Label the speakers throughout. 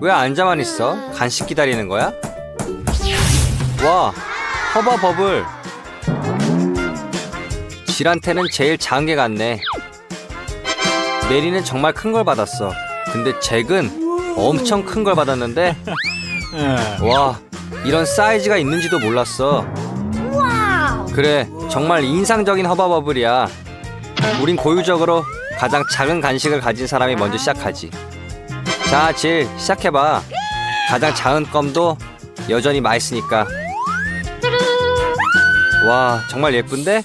Speaker 1: 왜 앉아만 있어? 간식 기다리는 거야? 와, 허바 버블. 질한테는 제일 작은 게 같네. 메리는 정말 큰 걸 받았어. 근데 잭은 엄청 큰 걸 받았는데, 와, 이런 사이즈가 있는지도 몰랐어. 그래, 정말 인상적인 허바 버블이야. 우린 고유적으로 가장 작은 간식을 가진 사람이 먼저 시작하지. 자, 질 시작해봐. 가장 작은 껌도 여전히 맛있으니까. 와, 정말 예쁜데?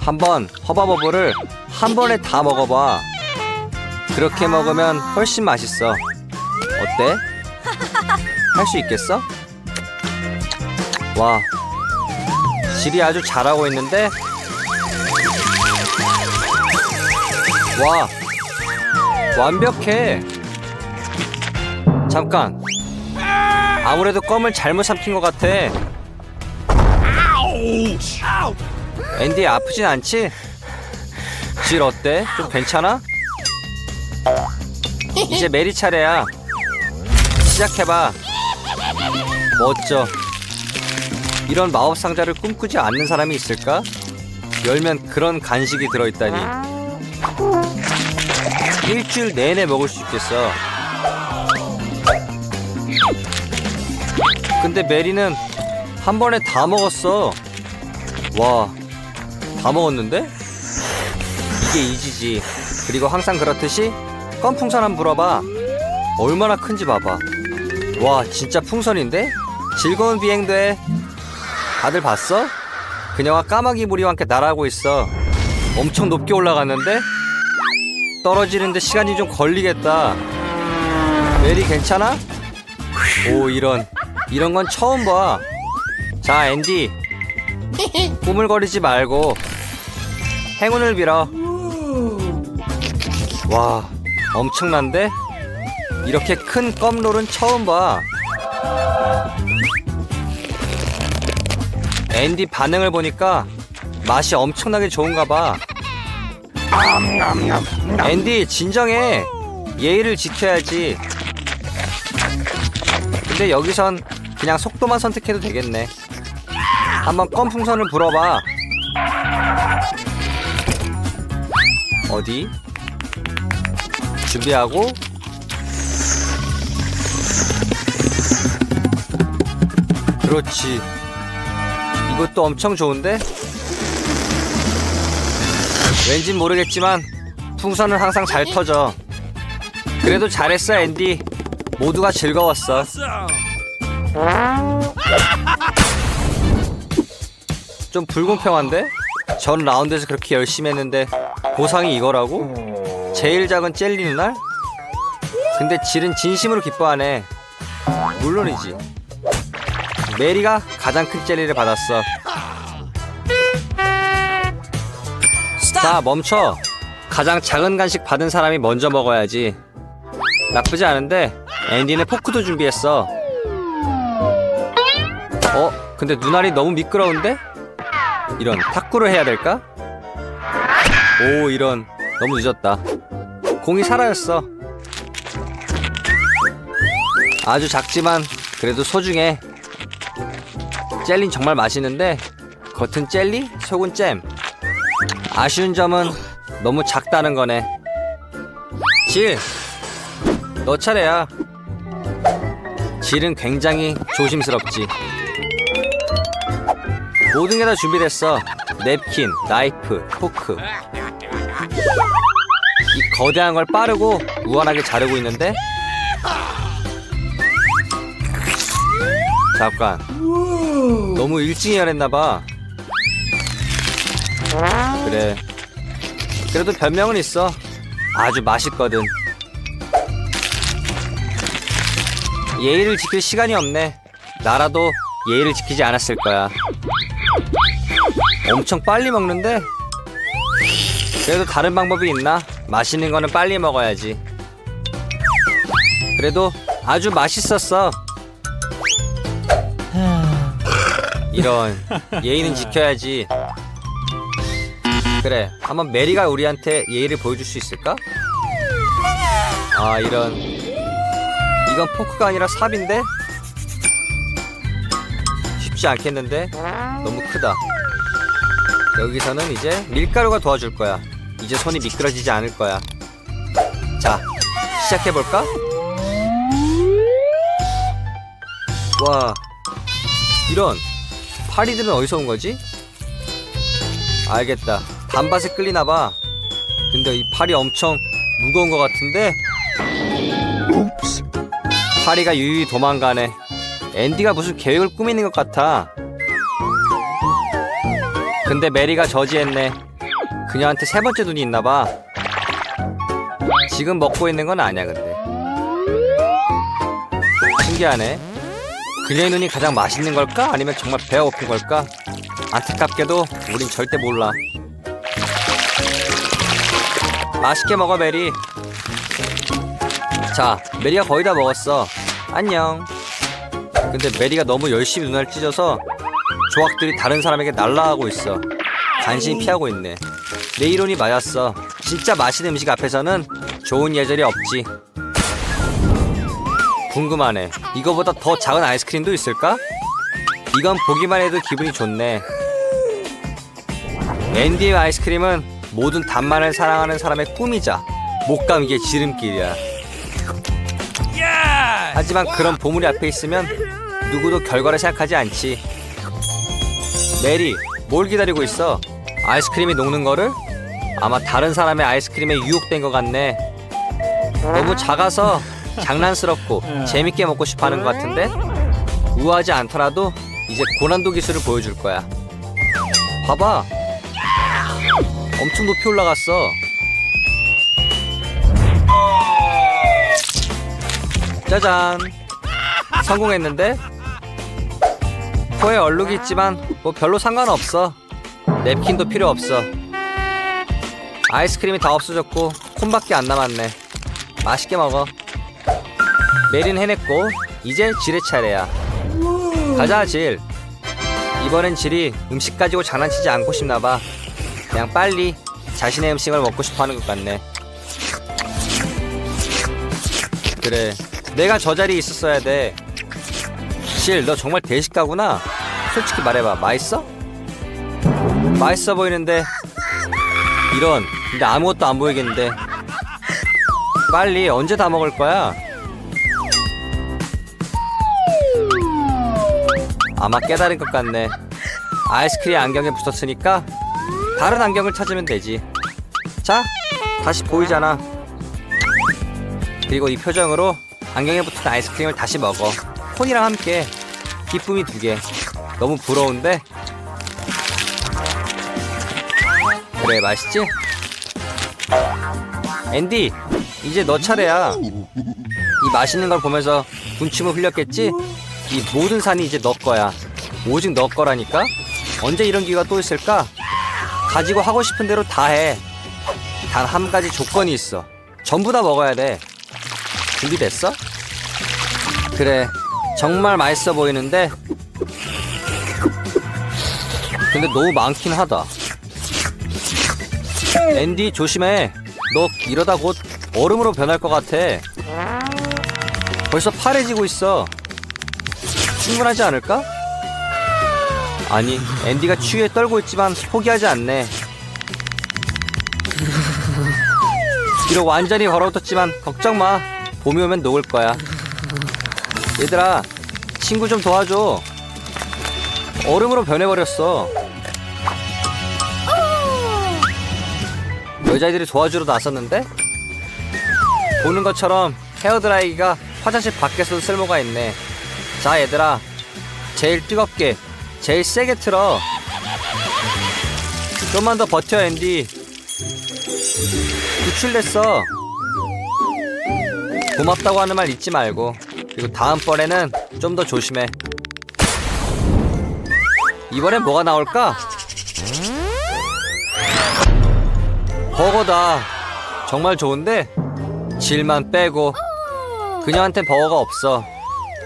Speaker 1: 한번 허바버블을 한 번에 다 먹어봐. 그렇게 먹으면 훨씬 맛있어. 어때? 할 수 있겠어? 와, 질이 아주 잘하고 있는데? 와, 완벽해. 잠깐. 아무래도 껌을 잘못 삼킨 것 같아. 앤디 아프진 않지? 질 어때? 좀 괜찮아? 이제 메리 차례야. 시작해봐. 멋져. 이런 마법 상자를 꿈꾸지 않는 사람이 있을까? 열면 그런 간식이 들어있다니. 일주일 내내 먹을 수 있겠어. 근데 메리는 한 번에 다 먹었어. 와, 다 먹었는데? 이게 이지지. 그리고 항상 그렇듯이 껌 풍선 한번 불어봐. 얼마나 큰지 봐봐. 와, 진짜 풍선인데? 즐거운 비행돼. 다들 봤어? 그녀가 까마귀 무리와 함께 날아가고 있어. 엄청 높게 올라갔는데? 떨어지는데 시간이 좀 걸리겠다. 메리 괜찮아? 오 이런 이런 건 처음 봐. 자 앤디 꾸물거리지 말고 행운을 빌어. 와 엄청난데? 이렇게 큰 껌롤은 처음 봐. 앤디 반응을 보니까 맛이 엄청나게 좋은가 봐. 앤디 진정해. 예의를 지켜야지. 근데 여기선 그냥 속도만 선택해도 되겠네. 한번 껌 풍선을 불어봐. 어디? 준비하고. 그렇지. 이것도 엄청 좋은데 왠진 모르겠지만 풍선은 항상 잘 터져. 그래도 잘했어 앤디. 모두가 즐거웠어. 좀 불공평한데? 전 라운드에서 그렇게 열심히 했는데 보상이 이거라고? 제일 작은 젤리 누날? 근데 질은 진심으로 기뻐하네. 물론이지. 메리가 가장 큰 젤리를 받았어. 자 멈춰. 가장 작은 간식 받은 사람이 먼저 먹어야지. 나쁘지 않은데 앤디는 포크도 준비했어. 어? 근데 눈알이 너무 미끄러운데? 이런 탁구를 해야 될까? 오 이런. 너무 늦었다. 공이 사라졌어. 아주 작지만 그래도 소중해. 젤린 정말 맛있는데 겉은 젤리, 속은 잼 아쉬운 점은 너무 작다는 거네. 질, 너 차례야. 질은 굉장히 조심스럽지. 모든 게 다 준비됐어. 냅킨, 나이프, 포크. 이 거대한 걸 빠르고 우아하게 자르고 있는데? 잠깐. 너무 일찍 일어났나봐. 그래. 그래도 변명은 있어. 아주 맛있거든. 예의를 지킬 시간이 없네. 나라도 예의를 지키지 않았을 거야. 엄청 빨리 먹는데? 그래도 다른 방법이 있나? 맛있는 거는 빨리 먹어야지. 그래도 아주 맛있었어. 이런 예의는 지켜야지. 그래, 한번 메리가 우리한테 예의를 보여줄 수 있을까? 아, 이런 이건 포크가 아니라 삽인데? 쉽지 않겠는데? 너무 크다. 여기서는 이제 밀가루가 도와줄 거야. 이제 손이 미끄러지지 않을 거야. 자, 시작해볼까? 와, 이런 파리들은 어디서 온 거지? 알겠다. 단밭에 끌리나봐. 근데 이 팔이 엄청 무거운 것 같은데? 파리가 유유히 도망가네. 앤디가 무슨 계획을 꾸미는 것 같아. 근데 메리가 저지했네. 그녀한테 세 번째 눈이 있나 봐. 지금 먹고 있는 건 아니야, 근데. 신기하네. 그녀의 눈이 가장 맛있는 걸까? 아니면 정말 배가 고픈 걸까? 안타깝게도 우린 절대 몰라. 맛있게 먹어, 메리. 자, 메리가 거의 다 먹었어. 안녕. 근데 메리가 너무 열심히 눈알 찢어서 조각들이 다른 사람에게 날라가고 있어. 간신히 피하고 있네. 내 이론이 맞았어. 진짜 맛있는 음식 앞에서는 좋은 예절이 없지. 궁금하네. 이거보다 더 작은 아이스크림도 있을까? 이건 보기만 해도 기분이 좋네. 앤디의 아이스크림은 모든 단맛을 사랑하는 사람의 꿈이자 못 감기의 지름길이야. 하지만 그런 보물이 앞에 있으면 누구도 결과를 생각하지 않지. 메리, 뭘 기다리고 있어? 아이스크림이 녹는 거를? 아마 다른 사람의 아이스크림에 유혹된 것 같네. 너무 작아서 장난스럽고 재밌게 먹고 싶어 하는 것 같은데? 우아하지 않더라도 이제 고난도 기술을 보여줄 거야. 봐봐. 엄청 높이 올라갔어. 짜잔. 성공했는데? 코에 얼룩이 있지만 뭐 별로 상관없어. 냅킨도 필요 없어. 아이스크림이 다 없어졌고 콘밖에 안 남았네. 맛있게 먹어. 메린 해냈고 이제 질의 차례야. 가자 질. 이번엔 질이 음식 가지고 장난치지 않고 싶나 봐. 그냥 빨리 자신의 음식을 먹고 싶어 하는 것 같네. 그래, 내가 저 자리에 있었어야 돼. 질, 너 정말 대식가구나. 솔직히 말해봐, 맛있어? 맛있어 보이는데 이런, 근데 아무것도 안 보이겠는데. 빨리 언제 다 먹을 거야? 아마 깨달은 것 같네. 아이스크림 안경에 붙었으니까 다른 안경을 찾으면 되지. 자, 다시 보이잖아. 그리고 이 표정으로 안경에 붙은 아이스크림을 다시 먹어. 콘이랑 함께 기쁨이 두 개. 너무 부러운데? 그래, 맛있지? 앤디, 이제 너 차례야. 이 맛있는 걸 보면서 군침을 흘렸겠지? 이 모든 산이 이제 너 거야. 오직 너 거라니까? 언제 이런 기회가 또 있을까? 가지고 하고 싶은 대로 다 해. 단 한 가지 조건이 있어. 전부 다 먹어야 돼. 준비됐어? 그래. 정말 맛있어 보이는데. 근데 너무 많긴 하다. 앤디 조심해. 너 이러다 곧 얼음으로 변할 것 같아. 벌써 파래지고 있어. 충분하지 않을까? 아니, 앤디가 추위에 떨고 있지만 포기하지 않네. 비록 완전히 벌어붙었지만 걱정 마. 봄이 오면 녹을 거야. 얘들아, 친구 좀 도와줘. 얼음으로 변해버렸어. 여자애들이 도와주러 나섰는데? 보는 것처럼 헤어드라이기가 화장실 밖에서도 쓸모가 있네. 자, 얘들아. 제일 뜨겁게, 제일 세게 틀어. 좀만 더 버텨, 앤디. 구출됐어. 고맙다고 하는 말 잊지 말고. 그리고 다음번에는 좀 더 조심해. 이번엔 뭐가 나올까? 버거다. 정말 좋은데? 질만 빼고. 그녀한텐 버거가 없어.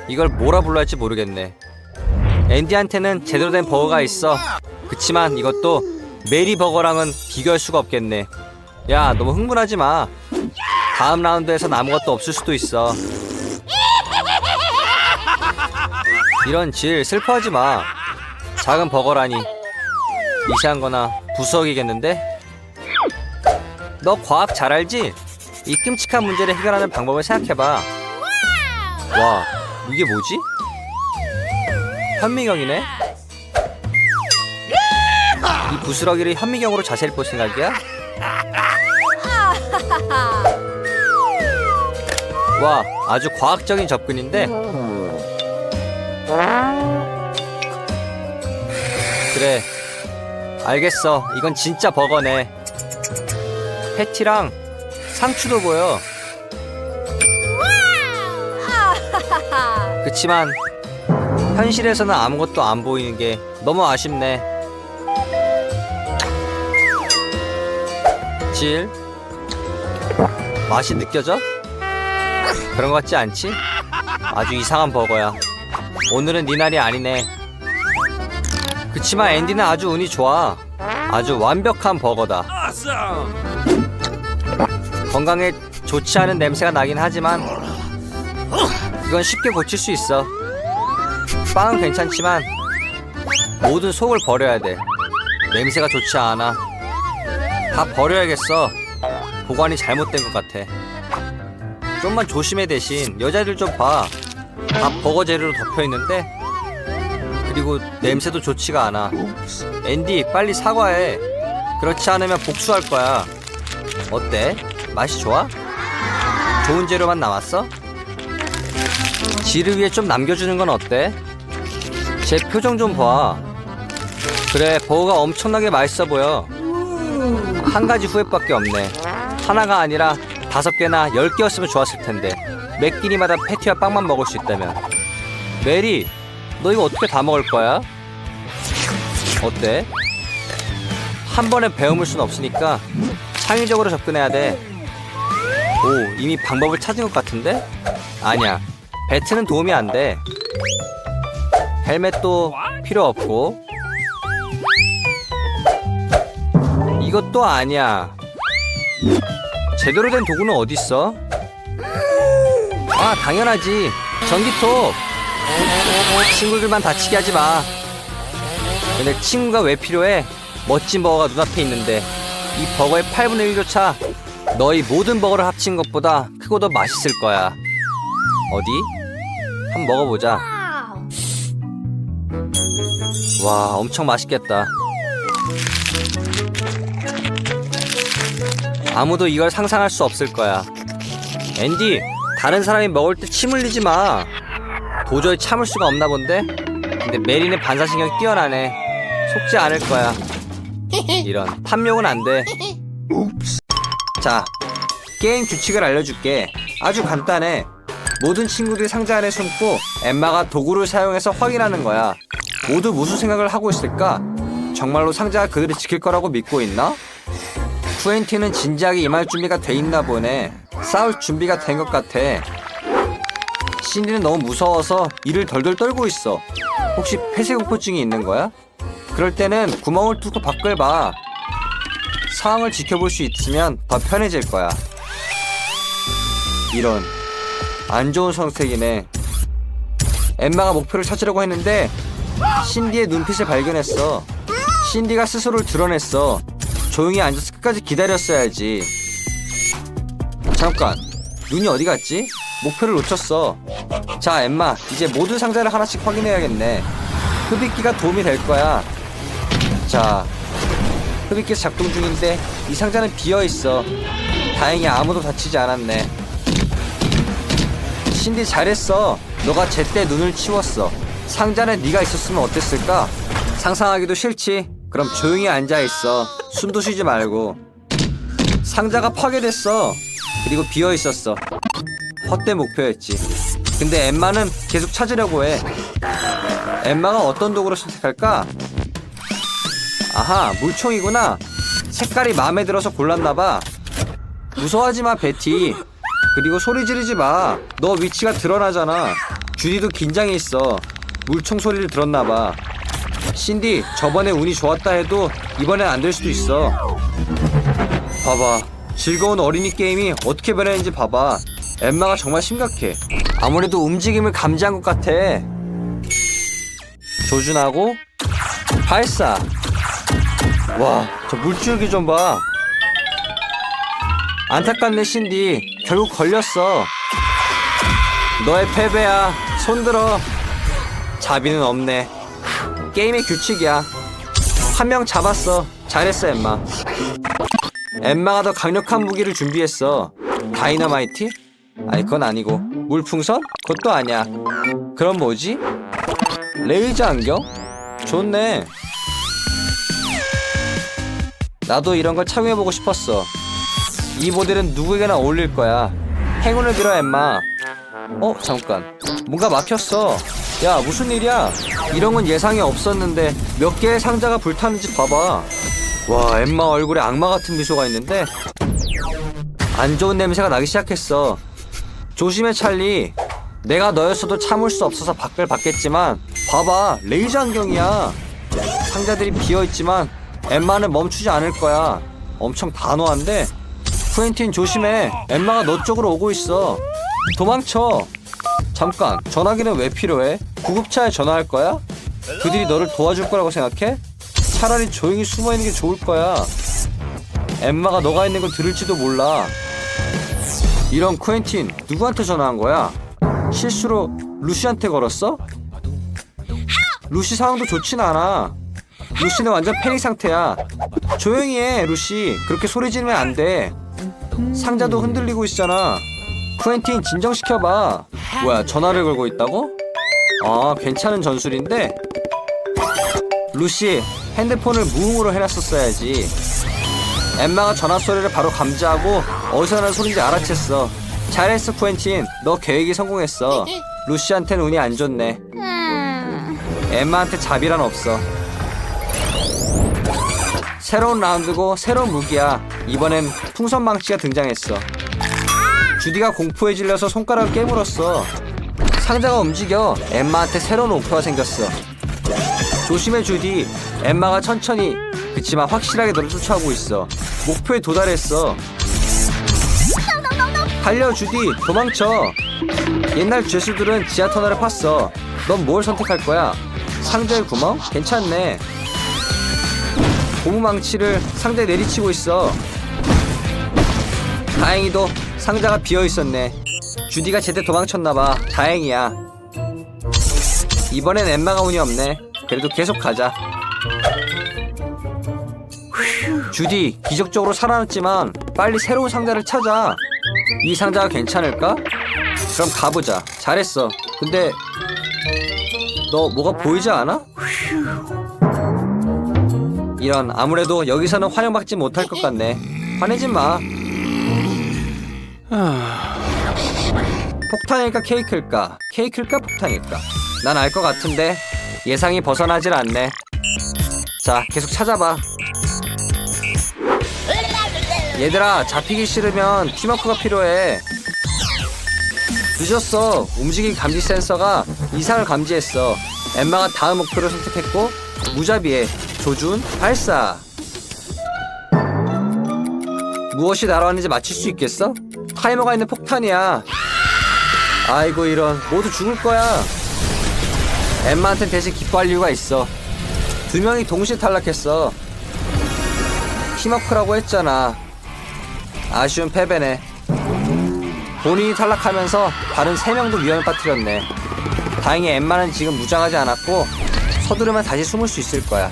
Speaker 1: 이걸 뭐라 불러야 할지 모르겠네. 앤디한테는 제대로 된 버거가 있어. 그치만 이것도 메리 버거랑은 비교할 수가 없겠네. 야, 너무 흥분하지 마. 다음 라운드에선 아무것도 없을 수도 있어. 이런 질 슬퍼하지 마. 작은 버거라니. 미세한 거나 부수억이겠는데? 너 과학 잘 알지? 이 끔찍한 문제를 해결하는 방법을 생각해봐. 와, 이게 뭐지? 현미경이네? 이 부스러기를 현미경으로 자세히 볼 생각이야? 와, 아주 과학적인 접근인데? 그래, 알겠어. 이건 진짜 버거네. 패티랑 상추도 보여. 그치만 현실에서는 아무것도 안 보이는 게 너무 아쉽네. 질 맛이 느껴져? 그런 것 같지 않지? 아주 이상한 버거야. 오늘은 네 날이 아니네. 그치만 앤디는 아주 운이 좋아. 아주 완벽한 버거다. 건강에 좋지 않은 냄새가 나긴 하지만 그건 쉽게 고칠 수 있어. 빵은 괜찮지만 모든 속을 버려야 돼. 냄새가 좋지 않아. 다 버려야겠어. 보관이 잘못된 것 같아. 좀만 조심해 대신 여자들 좀 봐. 다 버거 재료로 덮여 있는데 그리고 냄새도 좋지가 않아. 앤디 빨리 사과해. 그렇지 않으면 복수할 거야. 어때? 맛이 좋아? 좋은 재료만 남았어? 지를 위해 좀 남겨주는 건 어때? 제 표정 좀 봐. 그래, 버거가 엄청나게 맛있어 보여. 한 가지 후회밖에 없네. 하나가 아니라 다섯 개나 열 개였으면 좋았을 텐데. 매 끼니마다 패티와 빵만 먹을 수 있다면. 메리, 너 이거 어떻게 다 먹을 거야? 어때? 한 번에 배움을 순 없으니까 창의적으로 접근해야 돼. 오, 이미 방법을 찾은 것 같은데? 아니야. 배트는 도움이 안 돼. 헬멧도 필요 없고. 이것도 아니야. 제대로 된 도구는 어디 있어? 아, 당연하지. 전기톱. 친구들만 다치게 하지 마. 근데 친구가 왜 필요해? 멋진 버거가 눈앞에 있는데 이 버거의 8분의 1조차 너희 모든 버거를 합친 것보다 크고 더 맛있을 거야. 어디? 한번 먹어보자. 와, 엄청 맛있겠다. 아무도 이걸 상상할 수 없을 거야. 앤디, 다른 사람이 먹을 때 침 흘리지 마. 도저히 참을 수가 없나 본데? 근데 메리는 반사신경이 뛰어나네. 속지 않을 거야. 이런 탐욕은 안 돼. 자, 게임 규칙을 알려줄게. 아주 간단해. 모든 친구들이 상자 안에 숨고 엠마가 도구를 사용해서 확인하는 거야. 모두 무슨 생각을 하고 있을까? 정말로 상자가 그들을 지킬 거라고 믿고 있나? 쿠엔틴은 진지하게 임할 준비가 돼 있나 보네. 싸울 준비가 된 것 같아. 신디는 너무 무서워서 이를 덜덜 떨고 있어. 혹시 폐쇄공포증이 있는 거야? 그럴 때는 구멍을 뚫고 밖을 봐. 상황을 지켜볼 수 있으면 더 편해질 거야. 이런 안 좋은 선택이네. 엠마가 목표를 찾으려고 했는데 신디의 눈빛을 발견했어. 신디가 스스로를 드러냈어. 조용히 앉아서 끝까지 기다렸어야지. 잠깐, 눈이 어디 갔지? 목표를 놓쳤어. 자, 엠마, 이제 모든 상자를 하나씩 확인해야겠네. 흡입기가 도움이 될 거야. 자, 흡입기 작동 중인데 이 상자는 비어 있어. 다행히 아무도 다치지 않았네. 신디 잘했어. 너가 제때 눈을 치웠어. 상자는 네가 있었으면 어땠을까? 상상하기도 싫지. 그럼 조용히 앉아 있어. 숨도 쉬지 말고. 상자가 파괴됐어. 그리고 비어 있었어. 헛된 목표였지. 근데 엠마는 계속 찾으려고 해. 엠마가 어떤 도구를 선택할까? 아하, 물총이구나. 색깔이 마음에 들어서 골랐나봐. 무서워하지 마, 베티. 그리고 소리 지르지 마. 너 위치가 드러나잖아. 주디도 긴장해 있어. 물총 소리를 들었나봐. 신디, 저번에 운이 좋았다 해도 이번엔 안 될 수도 있어. 봐봐. 즐거운 어린이 게임이 어떻게 변했는지 봐봐. 엠마가 정말 심각해. 아무래도 움직임을 감지한 것 같아. 조준하고 발사. 와, 저 물줄기 좀 봐. 안타깝네 신디. 결국 걸렸어. 너의 패배야. 손들어. 자비는 없네. 게임의 규칙이야. 한 명 잡았어. 잘했어, 엠마. 엠마가 더 강력한 무기를 준비했어. 다이너마이트? 아니, 그건 아니고. 물풍선? 그것도 아니야. 그럼 뭐지? 레이저 안경? 좋네. 나도 이런 걸 착용해보고 싶었어. 이 모델은 누구에게나 어울릴 거야. 행운을 빌어, 엠마. 어, 잠깐. 뭔가 막혔어. 야, 무슨 일이야? 이런 건 예상이 없었는데 몇 개의 상자가 불타는지 봐봐. 와, 엠마 얼굴에 악마 같은 미소가 있는데 안 좋은 냄새가 나기 시작했어. 조심해, 찰리. 내가 너였어도 참을 수 없어서 밖을 봤겠지만 봐봐, 레이저 안경이야. 상자들이 비어 있지만 엠마는 멈추지 않을 거야. 엄청 단호한데. 쿠엔틴 조심해. 엠마가 너 쪽으로 오고 있어. 도망쳐. 잠깐, 전화기는 왜 필요해? 구급차에 전화할 거야? 그들이 너를 도와줄 거라고 생각해? 차라리 조용히 숨어 있는 게 좋을 거야. 엠마가 너가 있는 걸 들을지도 몰라. 이런 쿠엔틴, 누구한테 전화한 거야? 실수로 루시한테 걸었어? 루시 상황도 좋진 않아. 루시는 완전 패닉 상태야. 조용히 해, 루시. 그렇게 소리 지르면 안 돼. 상자도 흔들리고 있잖아. 쿠엔틴 진정시켜봐. 뭐야, 전화를 걸고 있다고? 아, 괜찮은 전술인데? 루시, 핸드폰을 무음으로 해놨었어야지. 엠마가 전화 소리를 바로 감지하고 어디서 나는 소리인지 알아챘어. 잘했어, 쿠엔틴. 너 계획이 성공했어. 루시한테는 운이 안 좋네. 엠마한테 자비란 없어. 새로운 라운드고 새로운 무기야. 이번엔 풍선 망치가 등장했어. 주디가 공포에 질려서 손가락을 깨물었어. 상자가 움직여 엠마한테 새로운 목표가 생겼어. 조심해 주디. 엠마가 천천히 그치만 확실하게 너를 쫓아오고 있어. 목표에 도달했어. 달려 주디 도망쳐. 옛날 죄수들은 지하 터널을 팠어. 넌 뭘 선택할 거야? 상자의 구멍? 괜찮네. 고무망치를 상자에 내리치고 있어. 다행히도 상자가 비어 있었네. 주디가 제때 도망쳤나봐. 다행이야. 이번엔 엠마가 운이 없네. 그래도 계속 가자. 주디, 기적적으로 살아났지만 빨리 새로운 상자를 찾아. 이 상자가 괜찮을까? 그럼 가보자. 잘했어. 근데 너 뭐가 보이지 않아? 이런 아무래도 여기서는 환영받지 못할 것 같네. 화내지 마. 폭탄일까 케이크일까? 케이크일까 폭탄일까? 난 알 것 같은데 예상이 벗어나질 않네. 자, 계속 찾아봐. 얘들아, 잡히기 싫으면 팀워크가 필요해. 늦었어. 움직임 감지 센서가 이상을 감지했어. 엠마가 다음 목표를 선택했고 무자비에 조준 발사. 무엇이 날아왔는지 맞힐 수 있겠어? 타이머가 있는 폭탄이야. 아이고 이런 모두 죽을 거야. 엠마한텐 대신 기뻐할 이유가 있어. 두 명이 동시에 탈락했어. 팀워크라고 했잖아. 아쉬운 패배네. 본인이 탈락하면서 다른 세 명도 위험에 빠뜨렸네. 다행히 엠마는 지금 무장하지 않았고 서두르면 다시 숨을 수 있을 거야.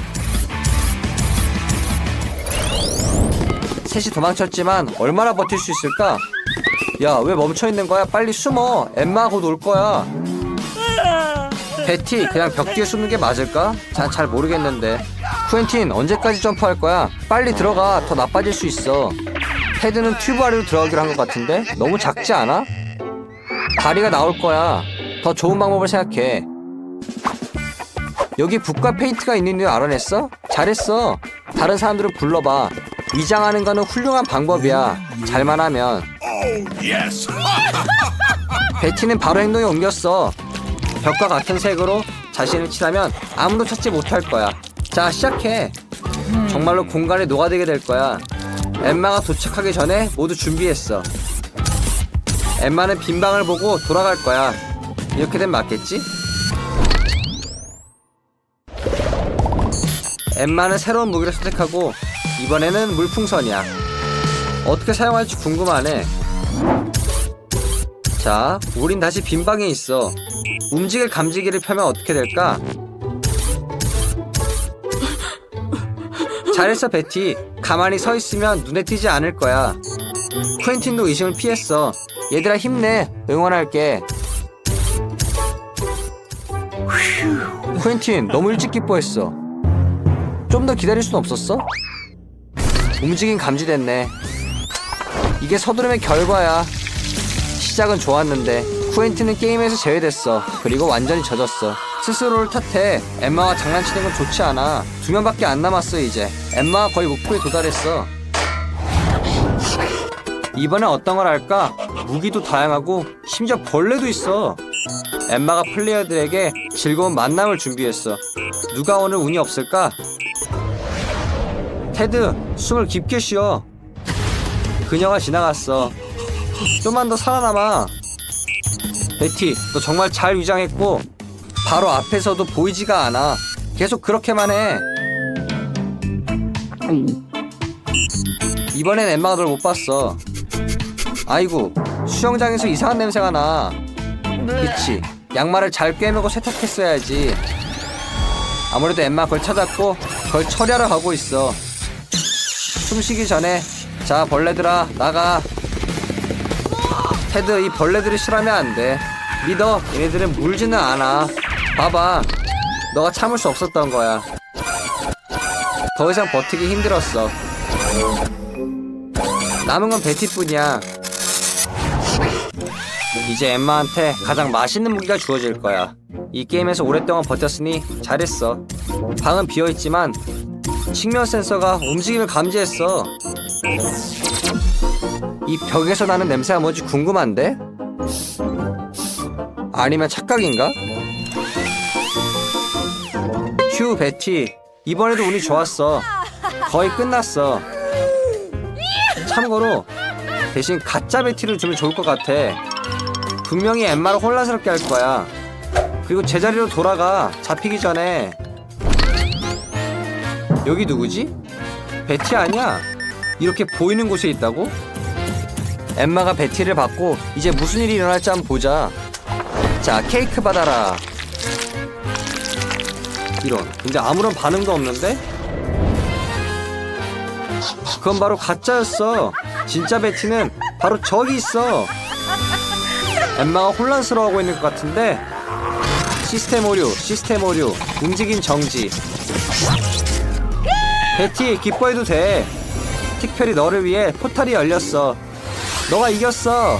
Speaker 1: 셋이 도망쳤지만 얼마나 버틸 수 있을까? 야, 왜 멈춰 있는 거야? 빨리 숨어. 엠마 곧올 거야. 베티, 그냥 벽 뒤에 숨는 게 맞을까? 잘, 잘 모르겠는데. 쿠엔틴, 언제까지 점프할 거야? 빨리 들어가. 더 나빠질 수 있어. 헤드는 튜브 아래로 들어가기로 한 것 같은데? 너무 작지 않아? 다리가 나올 거야. 더 좋은 방법을 생각해. 여기 붓과 페인트가 있는 줄 알아냈어? 잘했어. 다른 사람들을 불러봐. 위장하는 거는 훌륭한 방법이야. 잘만 하면. 베티는 바로 행동에 옮겼어. 벽과 같은 색으로 자신을 칠하면 아무도 찾지 못할 거야. 자, 시작해. 정말로 공간에 녹아들게 될 거야. 엠마가 도착하기 전에 모두 준비했어. 엠마는 빈 방을 보고 돌아갈 거야. 이렇게 된 맞겠지? 엠마는 새로운 무기를 선택하고 이번에는 물풍선이야. 어떻게 사용할지 궁금하네. 자, 우린 다시 빈 방에 있어. 움직일 감지기를 펴면 어떻게 될까? 잘했어, 베티. 가만히 서 있으면 눈에 띄지 않을 거야. 쿠엔틴도 의심을 피했어. 얘들아 힘내. 응원할게. 휴, 쿠엔틴 너무 일찍 기뻐했어. 좀 더 기다릴 순 없었어? 움직임 감지됐네. 이게 서두름의 결과야. 시작은 좋았는데 쿠엔틴은 게임에서 제외됐어. 그리고 완전히 젖었어. 스스로를 탓해. 엠마와 장난치는 건 좋지 않아. 두 명밖에 안 남았어 이제. 엠마가 거의 목표에 도달했어. 이번엔 어떤 걸 할까? 무기도 다양하고 심지어 벌레도 있어. 엠마가 플레이어들에게 즐거운 만남을 준비했어. 누가 오늘 운이 없을까? 테드, 숨을 깊게 쉬어. 그녀가 지나갔어. 좀만 더 살아남아. 베티, 너 정말 잘 위장했고 바로 앞에서도 보이지가 않아. 계속 그렇게만 해. 이번엔 엠마가 널 못 봤어. 아이고, 수영장에서 이상한 냄새가 나. 그치. 양말을 잘 꿰매고 세탁했어야지. 아무래도 엠마 그걸 찾았고 그걸 처리하러 가고 있어. 숨 쉬기 전에 자 벌레들아 나가. 테드 이 벌레들이 싫어하면 안 돼. 믿어 얘네들은 물지는 않아. 봐봐. 너가 참을 수 없었던 거야. 더 이상 버티기 힘들었어. 남은 건 베티뿐이야. 이제 엠마한테 가장 맛있는 무기가 주어질 거야. 이 게임에서 오랫동안 버텼으니 잘했어. 방은 비어있지만 측면 센서가 움직임을 감지했어. 이 벽에서 나는 냄새가 뭔지 궁금한데? 아니면 착각인가? 휴, 베티. 이번에도 운이 좋았어. 거의 끝났어. 참고로 대신 가짜 베티를 주면 좋을 것 같아. 분명히 엠마를 혼란스럽게 할 거야. 그리고 제자리로 돌아가. 잡히기 전에. 여기 누구지? 베티 아니야? 이렇게 보이는 곳에 있다고? 엠마가 베티를 받고 이제 무슨 일이 일어날지 한번 보자. 자, 케이크 받아라. 이런. 근데 아무런 반응도 없는데? 그건 바로 가짜였어. 진짜 베티는 바로 저기 있어. 엠마가 혼란스러워하고 있는 것 같은데 시스템 오류, 시스템 오류, 움직임 정지. 베티 기뻐해도 돼. 특별히 너를 위해 포탈이 열렸어. 너가 이겼어.